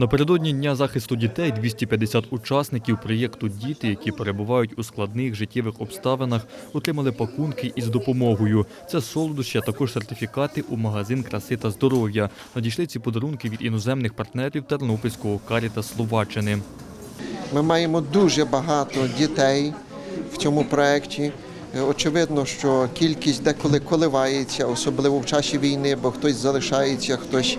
Напередодні дня захисту дітей 250 учасників проєкту Діти, які перебувають у складних життєвих обставинах, отримали пакунки із допомогою. Це солодощі, а також сертифікати у магазин краси та здоров'я. Надійшли ці подарунки від іноземних партнерів Тернопільського каріта Словаччини. Ми маємо дуже багато дітей в цьому проєкті. Очевидно, що кількість деколи коливається, особливо в часі війни, бо хтось залишається, хтось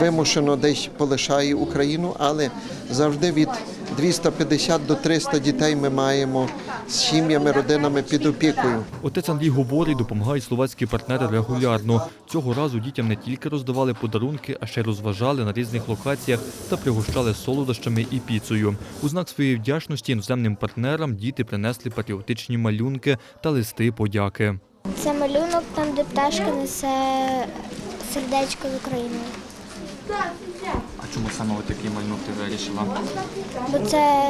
вимушено десь полишає Україну, але завжди від 250 до 300 дітей ми маємо з сім'ями, родинами під опікою. Отець Андрій говорить, допомагають словацькі партнери регулярно. Цього разу дітям не тільки роздавали подарунки, а ще й розважали на різних локаціях та пригощали солодощами і піцею. У знак своєї вдячності іноземним партнерам діти принесли патріотичні малюнки та листи подяки. Це малюнок там, де пташка несе сердечко з України. А чому саме такий малюнок ти вирішила? Бо це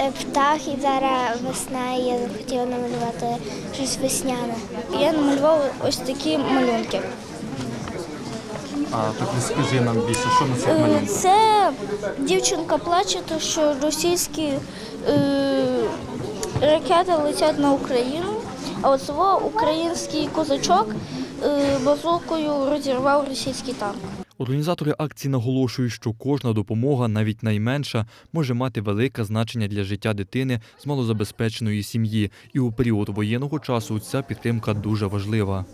е, птах і зараз весна, і я захотіла намалювати щось весняне. Я намалювала ось такі малюнки. А так розкажи нам більше, що на цих Е, малюнках? Це дівчинка плаче, то що російські е, ракети летять на Україну, а от свого український козачок е, базукою розірвав російський танк. Організатори акції наголошують, що кожна допомога, навіть найменша, може мати велике значення для життя дитини з малозабезпеченої сім'ї, і у період воєнного часу ця підтримка дуже важлива.